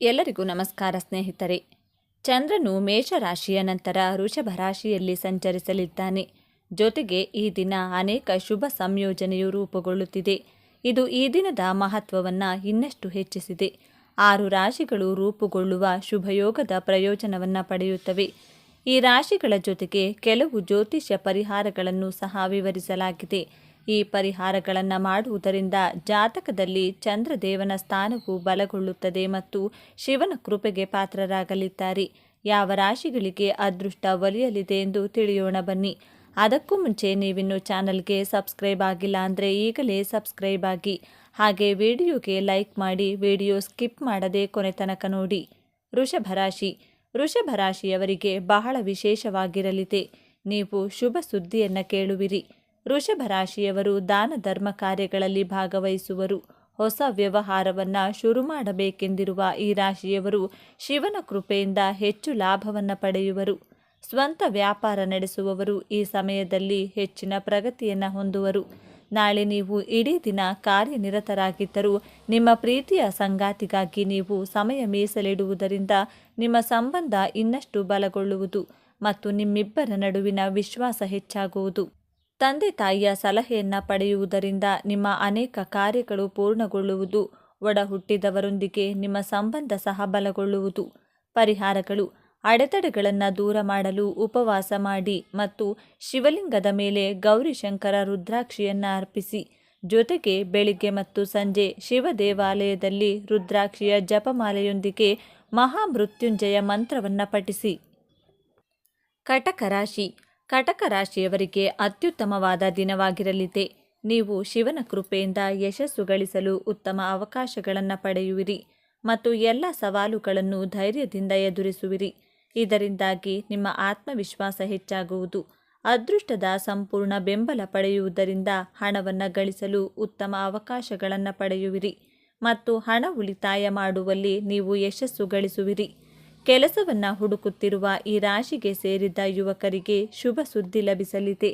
ಎಲ್ಲರಿಗೂ ನಮಸ್ಕಾರ ಸ್ನೇಹಿತರೆ. ಚಂದ್ರನು ಮೇಷರಾಶಿಯ ನಂತರ ವೃಷಭ ರಾಶಿಯಲ್ಲಿ ಸಂಚರಿಸಲಿದ್ದಾನೆ. ಜೊತೆಗೆ ಈ ದಿನ ಅನೇಕ ಶುಭ ಸಂಯೋಜನೆಯು ರೂಪುಗೊಳ್ಳುತ್ತಿದೆ. ಇದು ಈ ದಿನದ ಮಹತ್ವವನ್ನು ಇನ್ನಷ್ಟು ಹೆಚ್ಚಿಸಿದೆ. ಆರು ರಾಶಿಗಳು ರೂಪುಗೊಳ್ಳುವ ಶುಭಯೋಗದ ಪ್ರಯೋಜನವನ್ನು ಪಡೆಯುತ್ತವೆ. ಈ ರಾಶಿಗಳ ಜೊತೆಗೆ ಕೆಲವು ಜ್ಯೋತಿಷ್ಯ ಪರಿಹಾರಗಳನ್ನು ಸಹ ವಿವರಿಸಲಾಗಿದೆ. ಈ ಪರಿಹಾರಗಳನ್ನು ಮಾಡುವುದರಿಂದ ಜಾತಕದಲ್ಲಿ ಚಂದ್ರದೇವನ ಸ್ಥಾನವು ಬಲಗೊಳ್ಳುತ್ತದೆ ಮತ್ತು ಶಿವನ ಕೃಪೆಗೆ ಪಾತ್ರರಾಗಲಿದ್ದಾರೆ. ಯಾವ ರಾಶಿಗಳಿಗೆ ಅದೃಷ್ಟ ಒಲಿಯಲಿದೆ ಎಂದು ತಿಳಿಯೋಣ ಬನ್ನಿ. ಅದಕ್ಕೂ ಮುಂಚೆ ನೀವಿನ್ನು ಚಾನಲ್ಗೆ ಸಬ್ಸ್ಕ್ರೈಬ್ ಆಗಿಲ್ಲ ಅಂದರೆ ಈಗಲೇ ಸಬ್ಸ್ಕ್ರೈಬ್ ಆಗಿ. ಹಾಗೆ ವಿಡಿಯೋಗೆ ಲೈಕ್ ಮಾಡಿ, ವಿಡಿಯೋ ಸ್ಕಿಪ್ ಮಾಡದೆ ಕೊನೆ ತನಕ ನೋಡಿ. ವೃಷಭ ರಾಶಿ. ವೃಷಭ ರಾಶಿಯವರಿಗೆ ಬಹಳ ವಿಶೇಷವಾಗಿರಲಿದೆ. ನೀವು ಶುಭ ಸುದ್ದಿಯನ್ನು ಕೇಳುವಿರಿ. ವೃಷಭ ರಾಶಿಯವರು ದಾನ ಧರ್ಮ ಕಾರ್ಯಗಳಲ್ಲಿ ಭಾಗವಹಿಸುವರು. ಹೊಸ ವ್ಯವಹಾರವನ್ನು ಶುರು ಮಾಡಬೇಕೆಂದಿರುವ ಈ ರಾಶಿಯವರು ಶಿವನ ಕೃಪೆಯಿಂದ ಹೆಚ್ಚು ಲಾಭವನ್ನು ಪಡೆಯುವರು. ಸ್ವಂತ ವ್ಯಾಪಾರ ನಡೆಸುವವರು ಈ ಸಮಯದಲ್ಲಿ ಹೆಚ್ಚಿನ ಪ್ರಗತಿಯನ್ನು ಹೊಂದುವರು. ನಾಳೆ ನೀವು ಇಡೀ ದಿನ ಕಾರ್ಯನಿರತರಾಗಿದ್ದರೂ ನಿಮ್ಮ ಪ್ರೀತಿಯ ಸಂಗಾತಿಗಾಗಿ ನೀವು ಸಮಯ ಮೀಸಲಿಡುವುದರಿಂದ ನಿಮ್ಮ ಸಂಬಂಧ ಇನ್ನಷ್ಟು ಬಲಗೊಳ್ಳುವುದು ಮತ್ತು ನಿಮ್ಮಿಬ್ಬರ ನಡುವಿನ ವಿಶ್ವಾಸ ಹೆಚ್ಚಾಗುವುದು. ತಂದೆ ತಾಯಿಯ ಸಲಹೆಯನ್ನು ಪಡೆಯುವುದರಿಂದ ನಿಮ್ಮ ಅನೇಕ ಕಾರ್ಯಗಳು ಪೂರ್ಣಗೊಳ್ಳುವುದು ಒಡ ಹುಟ್ಟಿದವರೊಂದಿಗೆ ನಿಮ್ಮ ಸಂಬಂಧ ಸಹ ಬಲಗೊಳ್ಳುವುದು ಪರಿಹಾರಗಳು, ಅಡೆತಡೆಗಳನ್ನು ದೂರ ಮಾಡಲು ಉಪವಾಸ ಮಾಡಿ ಮತ್ತು ಶಿವಲಿಂಗದ ಮೇಲೆ ಗೌರಿಶಂಕರ ರುದ್ರಾಕ್ಷಿಯನ್ನು ಅರ್ಪಿಸಿ. ಜೊತೆಗೆ ಬೆಳಿಗ್ಗೆ ಮತ್ತು ಸಂಜೆ ಶಿವ ದೇವಾಲಯದಲ್ಲಿ ರುದ್ರಾಕ್ಷಿಯ ಜಪಮಾಲೆಯೊಂದಿಗೆ ಮಹಾಮೃತ್ಯುಂಜಯ ಮಂತ್ರವನ್ನು ಪಠಿಸಿ. ಕಟಕ ರಾಶಿ ಕಟಕ ರಾಶಿಯವರಿಗೆ ಅತ್ಯುತ್ತಮವಾದ ದಿನವಾಗಿರಲಿದೆ. ನೀವು ಶಿವನ ಕೃಪೆಯಿಂದ ಯಶಸ್ಸು ಗಳಿಸಲು ಉತ್ತಮ ಅವಕಾಶಗಳನ್ನು ಪಡೆಯುವಿರಿ ಮತ್ತು ಎಲ್ಲ ಸವಾಲುಗಳನ್ನು ಧೈರ್ಯದಿಂದ ಎದುರಿಸುವಿರಿ. ಇದರಿಂದಾಗಿ ನಿಮ್ಮ ಆತ್ಮವಿಶ್ವಾಸ ಹೆಚ್ಚಾಗುವುದು. ಅದೃಷ್ಟದ ಸಂಪೂರ್ಣ ಬೆಂಬಲ ಪಡೆಯುವುದರಿಂದ ಹಣವನ್ನು ಗಳಿಸಲು ಉತ್ತಮ ಅವಕಾಶಗಳನ್ನು ಪಡೆಯುವಿರಿ ಮತ್ತು ಹಣ ಉಳಿತಾಯ ಮಾಡುವಲ್ಲಿ ನೀವು ಯಶಸ್ಸು ಗಳಿಸುವಿರಿ. ಕೆಲಸವನ್ನು ಹುಡುಕುತ್ತಿರುವ ಈ ರಾಶಿಗೆ ಸೇರಿದ ಯುವಕರಿಗೆ ಶುಭ ಸುದ್ದಿ ಲಭಿಸಲಿದೆ.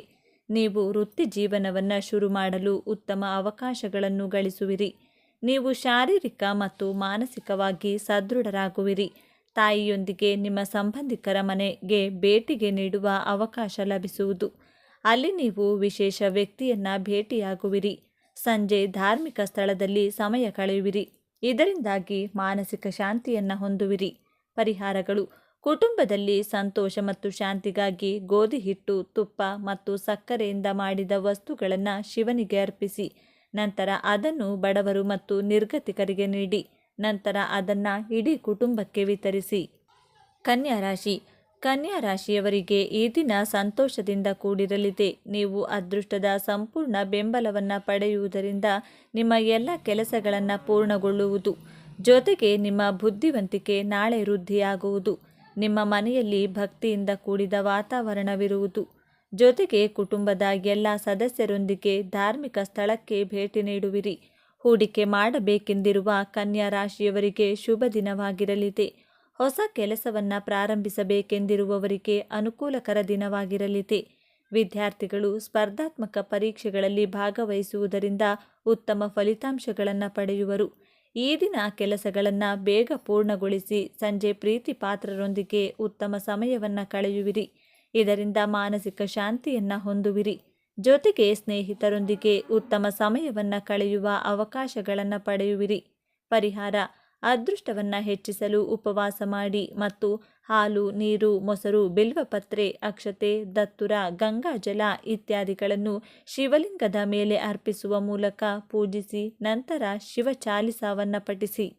ನೀವು ವೃತ್ತಿ ಜೀವನವನ್ನು ಶುರು ಮಾಡಲು ಉತ್ತಮ ಅವಕಾಶಗಳನ್ನು ಗಳಿಸುವಿರಿ. ನೀವು ಶಾರೀರಿಕ ಮತ್ತು ಮಾನಸಿಕವಾಗಿ ಸದೃಢರಾಗುವಿರಿ. ತಾಯಿಯೊಂದಿಗೆ ನಿಮ್ಮ ಸಂಬಂಧಿಕರ ಮನೆಗೆ ಭೇಟಿಗೆ ನೀಡುವ ಅವಕಾಶ ಲಭಿಸುವುದು. ಅಲ್ಲಿ ನೀವು ವಿಶೇಷ ವ್ಯಕ್ತಿಯನ್ನು ಭೇಟಿಯಾಗುವಿರಿ. ಸಂಜೆ ಧಾರ್ಮಿಕ ಸ್ಥಳದಲ್ಲಿ ಸಮಯ ಕಳೆಯುವಿರಿ. ಇದರಿಂದಾಗಿ ಮಾನಸಿಕ ಶಾಂತಿಯನ್ನು ಹೊಂದುವಿರಿ. ಪರಿಹಾರಗಳು. ಕುಟುಂಬದಲ್ಲಿ ಸಂತೋಷ ಮತ್ತು ಶಾಂತಿಗಾಗಿ ಗೋಧಿ ಹಿಟ್ಟು, ತುಪ್ಪ ಮತ್ತು ಸಕ್ಕರೆಯಿಂದ ಮಾಡಿದ ವಸ್ತುಗಳನ್ನು ಶಿವನಿಗೆ ಅರ್ಪಿಸಿ. ನಂತರ ಅದನ್ನು ಬಡವರು ಮತ್ತು ನಿರ್ಗತಿಕರಿಗೆ ನೀಡಿ. ನಂತರ ಅದನ್ನು ಇಡೀ ಕುಟುಂಬಕ್ಕೆ ವಿತರಿಸಿ. ಕನ್ಯಾ ರಾಶಿ. ಕನ್ಯಾ ರಾಶಿಯವರಿಗೆ ಈ ದಿನ ಸಂತೋಷದಿಂದ ಕೂಡಿರಲಿದೆ. ನೀವು ಅದೃಷ್ಟದ ಸಂಪೂರ್ಣ ಬೆಂಬಲವನ್ನು ಪಡೆಯುವುದರಿಂದ ನಿಮ್ಮ ಎಲ್ಲ ಕೆಲಸಗಳನ್ನು ಪೂರ್ಣಗೊಳ್ಳುವುದು. ಜೊತೆಗೆ ನಿಮ್ಮ ಬುದ್ಧಿವಂತಿಕೆ ನಾಳೆ ವೃದ್ಧಿಯಾಗುವುದು. ನಿಮ್ಮ ಮನೆಯಲ್ಲಿ ಭಕ್ತಿಯಿಂದ ಕೂಡಿದ ವಾತಾವರಣವಿರುವುದು. ಜೊತೆಗೆ ಕುಟುಂಬದ ಎಲ್ಲ ಸದಸ್ಯರೊಂದಿಗೆ ಧಾರ್ಮಿಕ ಸ್ಥಳಕ್ಕೆ ಭೇಟಿ ನೀಡುವಿರಿ. ಹೂಡಿಕೆ ಮಾಡಬೇಕೆಂದಿರುವ ಕನ್ಯಾ ರಾಶಿಯವರಿಗೆ ಶುಭ ದಿನವಾಗಿರಲಿದೆ. ಹೊಸ ಕೆಲಸವನ್ನು ಪ್ರಾರಂಭಿಸಬೇಕೆಂದಿರುವವರಿಗೆ ಅನುಕೂಲಕರ ದಿನವಾಗಿರಲಿದೆ. ವಿದ್ಯಾರ್ಥಿಗಳು ಸ್ಪರ್ಧಾತ್ಮಕ ಪರೀಕ್ಷೆಗಳಲ್ಲಿ ಭಾಗವಹಿಸುವುದರಿಂದ ಉತ್ತಮ ಫಲಿತಾಂಶಗಳನ್ನು ಪಡೆಯುವರು. ಈ ದಿನ ಕೆಲಸಗಳನ್ನು ಬೇಗ ಪೂರ್ಣಗೊಳಿಸಿ ಸಂಜೆ ಪ್ರೀತಿ ಪಾತ್ರರೊಂದಿಗೆ ಉತ್ತಮ ಸಮಯವನ್ನು ಕಳೆಯುವಿರಿ. ಇದರಿಂದ ಮಾನಸಿಕ ಶಾಂತಿಯನ್ನು ಹೊಂದುವಿರಿ. ಜೊತೆಗೆ ಸ್ನೇಹಿತರೊಂದಿಗೆ ಉತ್ತಮ ಸಮಯವನ್ನು ಕಳೆಯುವ ಅವಕಾಶಗಳನ್ನು ಪಡೆಯುವಿರಿ. ಪರಿಹಾರ, ಅದೃಷ್ಟವನ್ನು ಹೆಚ್ಚಿಸಲು ಉಪವಾಸ ಮಾಡಿ ಮತ್ತು ಹಾಲು, ನೀರು, ಮೊಸರು, ಬಿಲ್ವಪತ್ರೆ, ಅಕ್ಷತೆ, ದತ್ತುರ ಗಂಗಾಜಲ ಇತ್ಯಾದಿಗಳನ್ನು ಶಿವಲಿಂಗದ ಮೇಲೆ ಅರ್ಪಿಸುವ ಮೂಲಕ ಪೂಜಿಸಿ ನಂತರ ಶಿವ ಚಾಲಿಸಾವನ್ನು ಪಠಿಸಿ.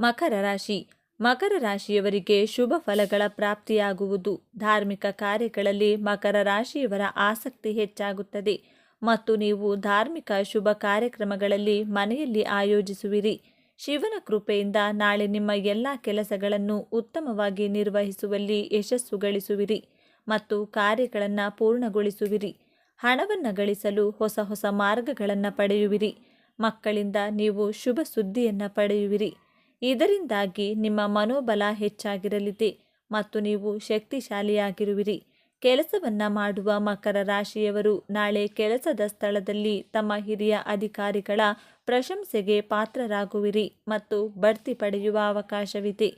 ಮಕರ ರಾಶಿ. ಮಕರ ರಾಶಿಯವರಿಗೆ ಶುಭ ಫಲಗಳ ಪ್ರಾಪ್ತಿಯಾಗುವುದು. ಧಾರ್ಮಿಕ ಕಾರ್ಯಗಳಲ್ಲಿ ಮಕರ ರಾಶಿಯವರ ಆಸಕ್ತಿ ಹೆಚ್ಚಾಗುತ್ತದೆ. ಮತ್ತು ನೀವು ಧಾರ್ಮಿಕ ಶುಭ ಕಾರ್ಯಕ್ರಮಗಳಲ್ಲಿ ಮನೆಯಲ್ಲಿ ಆಯೋಜಿಸುವಿರಿ. ಶಿವನ ಕೃಪೆಯಿಂದ ನಾಳೆ ನಿಮ್ಮ ಎಲ್ಲ ಕೆಲಸಗಳನ್ನು ಉತ್ತಮವಾಗಿ ನಿರ್ವಹಿಸುವಲ್ಲಿ ಯಶಸ್ಸು ಗಳಿಸುವಿರಿ ಮತ್ತು ಕಾರ್ಯಗಳನ್ನು ಪೂರ್ಣಗೊಳಿಸುವಿರಿ. ಹಣವನ್ನು ಗಳಿಸಲು ಹೊಸ ಹೊಸ ಮಾರ್ಗಗಳನ್ನು ಪಡೆಯುವಿರಿ. ಮಕ್ಕಳಿಂದ ನೀವು ಶುಭ ಸುದ್ದಿಯನ್ನು ಪಡೆಯುವಿರಿ. ಇದರಿಂದಾಗಿ ನಿಮ್ಮ ಮನೋಬಲ ಹೆಚ್ಚಾಗಿರಲಿದೆ ಮತ್ತು ನೀವು ಶಕ್ತಿಶಾಲಿಯಾಗಿರುವಿರಿ. ಕೆಲಸವನ್ನು ಮಾಡುವ ಮಕರ ರಾಶಿಯವರು ನಾಳೆ ಕೆಲಸದ ಸ್ಥಳದಲ್ಲಿ ತಮ್ಮ ಹಿರಿಯ ಅಧಿಕಾರಿಗಳ ಪ್ರಶಂಸೆಗೆ ಪಾತ್ರರಾಗುವಿರಿ ಮತ್ತು ಬಡ್ತಿ ಪಡೆಯುವ ಅವಕಾಶವಿದೆ.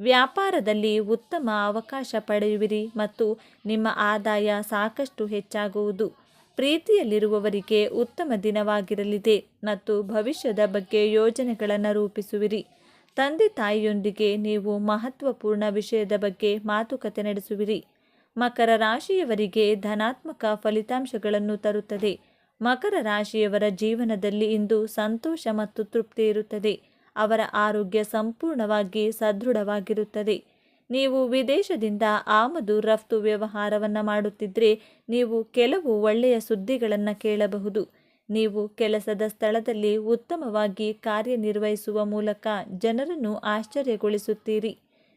ವ್ಯಾಪಾರದಲ್ಲಿ ಉತ್ತಮ ಅವಕಾಶ ಪಡೆಯುವಿರಿ ಮತ್ತು ನಿಮ್ಮ ಆದಾಯ ಸಾಕಷ್ಟು ಹೆಚ್ಚಾಗುವುದು. ಪ್ರೀತಿಯಲ್ಲಿರುವವರಿಗೆ ಉತ್ತಮ ದಿನವಾಗಿರಲಿದೆ ಮತ್ತು ಭವಿಷ್ಯದ ಬಗ್ಗೆ ಯೋಜನೆಗಳನ್ನು ರೂಪಿಸುವಿರಿ. ತಂದೆ ತಾಯಿಯೊಂದಿಗೆ ನೀವು ಮಹತ್ವಪೂರ್ಣ ವಿಷಯದ ಬಗ್ಗೆ ಮಾತುಕತೆ ನಡೆಸುವಿರಿ. ಮಕರ ರಾಶಿಯವರಿಗೆ ಧನಾತ್ಮಕ ಫಲಿತಾಂಶಗಳನ್ನು ತರುತ್ತದೆ. ಮಕರ ರಾಶಿಯವರ ಜೀವನದಲ್ಲಿ ಇಂದು ಸಂತೋಷ ಮತ್ತು ತೃಪ್ತಿ ಇರುತ್ತದೆ. ಅವರ ಆರೋಗ್ಯ ಸಂಪೂರ್ಣವಾಗಿ ಸದೃಢವಾಗಿರುತ್ತದೆ. ನೀವು ವಿದೇಶದಿಂದ ಆಮದು ರಫ್ತು ವ್ಯವಹಾರವನ್ನು ಮಾಡುತ್ತಿದ್ದರೆ ನೀವು ಕೆಲವು ಒಳ್ಳೆಯ ಸುದ್ದಿಗಳನ್ನು ಕೇಳಬಹುದು. ನೀವು ಕೆಲಸದ ಸ್ಥಳದಲ್ಲಿ ಉತ್ತಮವಾಗಿ ಕಾರ್ಯನಿರ್ವಹಿಸುವ ಮೂಲಕ ಜನರನ್ನು ಆಶ್ಚರ್ಯಗೊಳಿಸುತ್ತೀರಿ.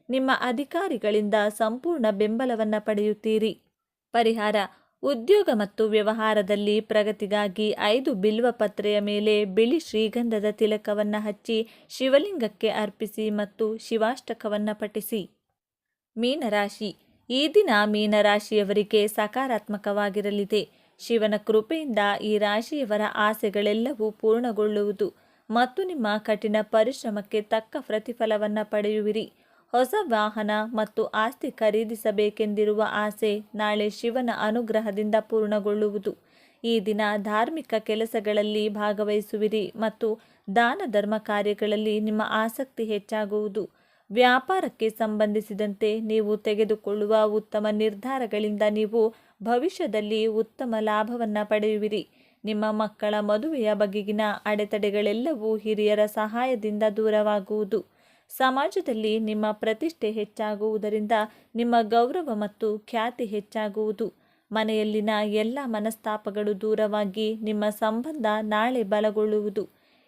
ನಿಮ್ಮ ಅಧಿಕಾರಿಗಳಿಂದ ಸಂಪೂರ್ಣ ಬೆಂಬಲವನ್ನು ಪಡೆಯುತ್ತೀರಿ. ಪರಿಹಾರ ಉದ್ಯೋಗ ಮತ್ತು ವ್ಯವಹಾರದಲ್ಲಿ ಪ್ರಗತಿಗಾಗಿ ಐದು ಬಿಲ್ವ ಪತ್ರೆಯ ಮೇಲೆ ಬಿಳಿ ಶ್ರೀಗಂಧದ ತಿಲಕವನ್ನು ಹಚ್ಚಿ ಶಿವಲಿಂಗಕ್ಕೆ ಅರ್ಪಿಸಿ ಮತ್ತು ಶಿವಾಷ್ಟಕವನ್ನು ಪಠಿಸಿ. ಮೀನರಾಶಿ. ಈ ದಿನ ಮೀನರಾಶಿಯವರಿಗೆ ಸಕಾರಾತ್ಮಕವಾಗಿರಲಿದೆ. ಶಿವನ ಕೃಪೆಯಿಂದ ಈ ರಾಶಿಯವರ ಆಸೆಗಳೆಲ್ಲವೂ ಪೂರ್ಣಗೊಳ್ಳುವುದು. ಮತ್ತು ನಿಮ್ಮ ಕಠಿಣ ಪರಿಶ್ರಮಕ್ಕೆ ತಕ್ಕ ಪ್ರತಿಫಲವನ್ನು ಪಡೆಯುವಿರಿ. ಹೊಸ ವಾಹನ ಮತ್ತು ಆಸ್ತಿ ಖರೀದಿಸಬೇಕೆಂದಿರುವ ಆಸೆ ನಾಳೆ ಶಿವನ ಅನುಗ್ರಹದಿಂದ ಪೂರ್ಣಗೊಳ್ಳುವುದು. ಈ ದಿನ ಧಾರ್ಮಿಕ ಕೆಲಸಗಳಲ್ಲಿ ಭಾಗವಹಿಸುವಿರಿ ಮತ್ತು ದಾನ ಧರ್ಮ ಕಾರ್ಯಗಳಲ್ಲಿ ನಿಮ್ಮ ಆಸಕ್ತಿ ಹೆಚ್ಚಾಗುವುದು. ವ್ಯಾಪಾರಕ್ಕೆ ಸಂಬಂಧಿಸಿದಂತೆ ನೀವು ತೆಗೆದುಕೊಳ್ಳುವ ಉತ್ತಮ ನಿರ್ಧಾರಗಳಿಂದ ನೀವು ಭವಿಷ್ಯದಲ್ಲಿ ಉತ್ತಮ ಲಾಭವನ್ನು ಪಡೆಯುವಿರಿ. ನಿಮ್ಮ ಮಕ್ಕಳ ಮದುವೆಯ ಬಗೆಗಿನ ಅಡೆತಡೆಗಳೆಲ್ಲವೂ ಹಿರಿಯರ ಸಹಾಯದಿಂದ ದೂರವಾಗುವುದು. ಸಮಾಜದಲ್ಲಿ ನಿಮ್ಮ ಪ್ರತಿಷ್ಠೆ ಹೆಚ್ಚಾಗುವುದರಿಂದ ನಿಮ್ಮ ಗೌರವ ಮತ್ತು ಖ್ಯಾತಿ ಹೆಚ್ಚಾಗುವುದು. ಮನೆಯಲ್ಲಿನ ಎಲ್ಲ ಮನಸ್ತಾಪಗಳು ದೂರವಾಗಿ ನಿಮ್ಮ ಸಂಬಂಧ ನಾಳೆ ಬಲಗೊಳ್ಳುವುದು.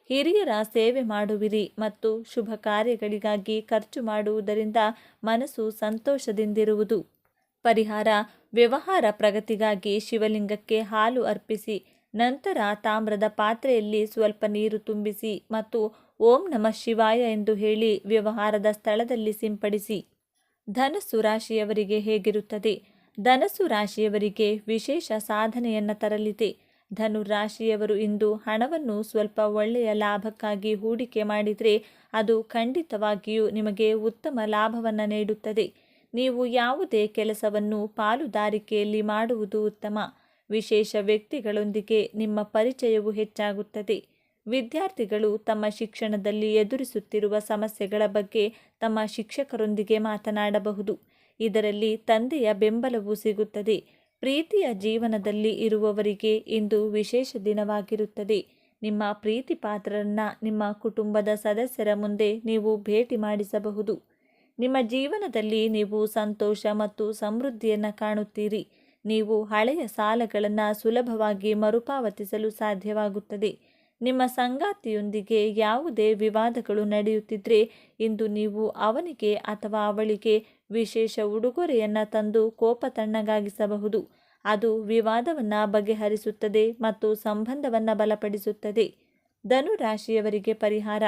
ಹಿರಿಯರ ಸೇವೆ ಮಾಡುವಿರಿ ಮತ್ತು ಶುಭ ಕಾರ್ಯಗಳಿಗಾಗಿ ಖರ್ಚು ಮಾಡುವುದರಿಂದ ಮನಸ್ಸು ಸಂತೋಷದಿಂದಿರುವುದು. ಪರಿಹಾರ, ವ್ಯವಹಾರ ಪ್ರಗತಿಗಾಗಿ ಶಿವಲಿಂಗಕ್ಕೆ ಹಾಲು ಅರ್ಪಿಸಿ, ನಂತರ ತಾಮ್ರದ ಪಾತ್ರೆಯಲ್ಲಿ ಸ್ವಲ್ಪ ನೀರು ತುಂಬಿಸಿ ಮತ್ತು ಓಂ ನಮಃ ಶಿವಾಯ ಎಂದು ಹೇಳಿ ವ್ಯವಹಾರದ ಸ್ಥಳದಲ್ಲಿ ಸಿಂಪಡಿಸಿ. ಧನಸ್ಸು ರಾಶಿಯವರಿಗೆ ಹೇಗಿರುತ್ತದೆ? ಧನಸ್ಸು ರಾಶಿಯವರಿಗೆ ವಿಶೇಷ ಸಾಧನೆಯನ್ನು ತರಲಿದೆ. ಧನು ರಾಶಿಯವರು ಇಂದು ಹಣವನ್ನು ಸ್ವಲ್ಪ ಒಳ್ಳೆಯ ಲಾಭಕ್ಕಾಗಿ ಹೂಡಿಕೆ ಮಾಡಿದರೆ ಅದು ಖಂಡಿತವಾಗಿಯೂ ನಿಮಗೆ ಉತ್ತಮ ಲಾಭವನ್ನು ನೀಡುತ್ತದೆ. ನೀವು ಯಾವುದೇ ಕೆಲಸವನ್ನು ಪಾಲುದಾರಿಕೆಯಲ್ಲಿ ಮಾಡುವುದು ಉತ್ತಮ. ವಿಶೇಷ ವ್ಯಕ್ತಿಗಳೊಂದಿಗೆ ನಿಮ್ಮ ಪರಿಚಯವು ಹೆಚ್ಚಾಗುತ್ತದೆ. ವಿದ್ಯಾರ್ಥಿಗಳು ತಮ್ಮ ಶಿಕ್ಷಣದಲ್ಲಿ ಎದುರಿಸುತ್ತಿರುವ ಸಮಸ್ಯೆಗಳ ಬಗ್ಗೆ ತಮ್ಮ ಶಿಕ್ಷಕರೊಂದಿಗೆ ಮಾತನಾಡಬಹುದು. ಇದರಲ್ಲಿ ತಂದೆಯ ಬೆಂಬಲವೂ ಸಿಗುತ್ತದೆ. ಪ್ರೀತಿಯ ಜೀವನದಲ್ಲಿ ಇರುವವರಿಗೆ ಇಂದು ವಿಶೇಷ ದಿನವಾಗಿರುತ್ತದೆ. ನಿಮ್ಮ ಪ್ರೀತಿ ಪಾತ್ರರನ್ನ ನಿಮ್ಮ ಕುಟುಂಬದ ಸದಸ್ಯರ ಮುಂದೆ ನೀವು ಭೇಟಿ ಮಾಡಿಸಬಹುದು. ನಿಮ್ಮ ಜೀವನದಲ್ಲಿ ನೀವು ಸಂತೋಷ ಮತ್ತು ಸಮೃದ್ಧಿಯನ್ನು ಕಾಣುತ್ತೀರಿ. ನೀವು ಹಳೆಯ ಸಾಲಗಳನ್ನು ಸುಲಭವಾಗಿ ಮರುಪಾವತಿಸಲು ಸಾಧ್ಯವಾಗುತ್ತದೆ. ನಿಮ್ಮ ಸಂಗಾತಿಯೊಂದಿಗೆ ಯಾವುದೇ ವಿವಾದಗಳು ನಡೆಯುತ್ತಿದ್ದರೆ ಇಂದು ನೀವು ಅವನಿಗೆ ಅಥವಾ ಅವಳಿಗೆ ವಿಶೇಷ ಉಡುಗೊರೆಯನ್ನು ತಂದು ಕೋಪ ತಣ್ಣಗಾಗಿಸಬಹುದು. ಅದು ವಿವಾದವನ್ನು ಬಗೆಹರಿಸುತ್ತದೆ ಮತ್ತು ಸಂಬಂಧವನ್ನು ಬಲಪಡಿಸುತ್ತದೆ. ಧನು ರಾಶಿಯವರಿಗೆ ಪರಿಹಾರ.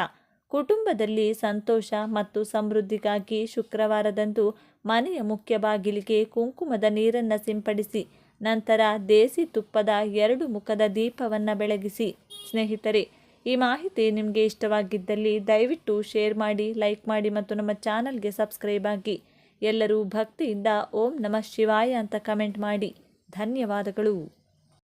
ಕುಟುಂಬದಲ್ಲಿ ಸಂತೋಷ ಮತ್ತು ಸಮೃದ್ಧಿಗಾಗಿ ಶುಕ್ರವಾರದಂದು ಮನೆಯ ಮುಖ್ಯ ಬಾಗಿಲಿಗೆ ಕುಂಕುಮದ ನೀರನ್ನು ಸಿಂಪಡಿಸಿ. ನಂತರ ದೇಸಿ ತುಪ್ಪದ ಎರಡು ಮುಖದ ದೀಪವನ್ನು ಬೆಳಗಿಸಿ. ಸ್ನೇಹಿತರೆ, ಈ ಮಾಹಿತಿ ನಿಮಗೆ ಇಷ್ಟವಾಗಿದ್ದಲ್ಲಿ ದಯವಿಟ್ಟು ಶೇರ್ ಮಾಡಿ, ಲೈಕ್ ಮಾಡಿ ಮತ್ತು ನಮ್ಮ ಚಾನಲ್ಗೆ ಸಬ್ಸ್ಕ್ರೈಬ್ ಆಗಿ. ಎಲ್ಲರೂ ಭಕ್ತಿಯಿಂದ ಓಂ ನಮಃ ಶಿವಾಯ ಅಂತ ಕಮೆಂಟ್ ಮಾಡಿ. ಧನ್ಯವಾದಗಳು.